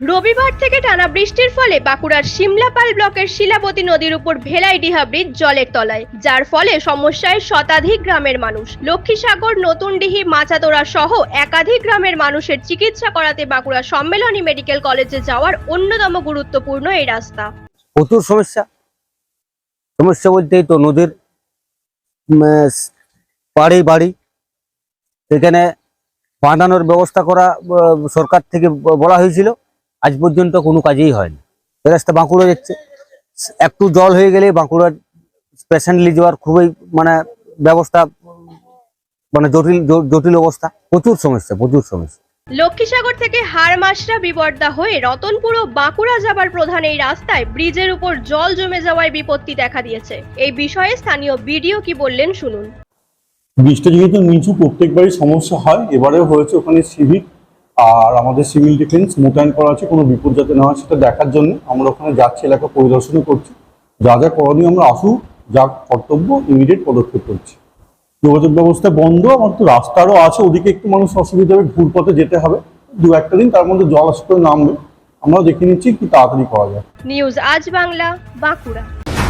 রবিবার থেকে টানা বৃষ্টির ফলে বাঁকুড়ার সিমলাপাল ব্লকের শিলাবতী নদীর উপর ভেলাইডিহা ব্রিজ জলের তলায়, যার ফলে সমস্যায় শতাধিক গ্রামের মানুষ। লক্ষ্মীসাগর নতুনডিহি মাচাতোড়া সহ একাধিক গ্রামের মানুষের চিকিৎসা করাতে বাঁকুড়া সম্মেলনী মেডিকেল কলেজে যাওয়ার অন্যতম গুরুত্বপূর্ণ এই রাস্তা। প্রচুর সমস্যা। সমস্যা বলতেই তো নদীর পাড়ে বাড়ি। সেখানে বাঁধানোর ব্যবস্থা করা সরকার থেকে বলা হয়েছিল। আজ পর্যন্ত কোনো কাজেই হয়নি। এই রাস্তা বাঁকুড়া যাচ্ছে। একটু জল হয়ে গেলে বাঁকুড়ার পেশেন্টলি যাওয়ার খুবই মানে ব্যবস্থা মানে জটিল জটিল অবস্থা। প্রচুর সমস্যা প্রচুর সমস্যা। লক্ষ্মীসাগর থেকে হাড়মাসরা বিবর্দা হয়ে রতনপুর ও বাঁকুড়া যাবার প্রধান এই রাস্তায় ব্রিজের উপর জল জমে যাওয়ায় বিপত্তি দেখা দিয়েছে। এই বিষয়ে স্থানীয় বিডিও কি বললেন শুনুন। বৃষ্টি যেহেতু নিচু প্রত্যেকবারই সমস্যা হয়। এবারেও হয়েছে ওখানে সিভিক আর আমাদের সিভিল ডিফেন্স মোতায়েন করা আছে, কোনো বিপদ যাতে না হয় সেটা দেখার জন্য আমরা ওখানে যাচ্ছি, এলাকা পরিদর্শনও করছি। যা যা করণীয় আমরা আসুক, যা কর্তব্য ইমিডিয়েট পদক্ষেপ করছি। যোগাযোগ ব্যবস্থা বন্ধ, আমার তো রাস্তারও আছে, ওদিকে একটু মানুষ অসুবিধা হবে ঘুর পথে যেতে হবে। দু একটা দিন তার মধ্যে জল করে নামবে। আমরা দেখে নিচ্ছি কি তাড়াতাড়ি করা যায় নিউজ আজ বাংলা, বাঁকুড়া।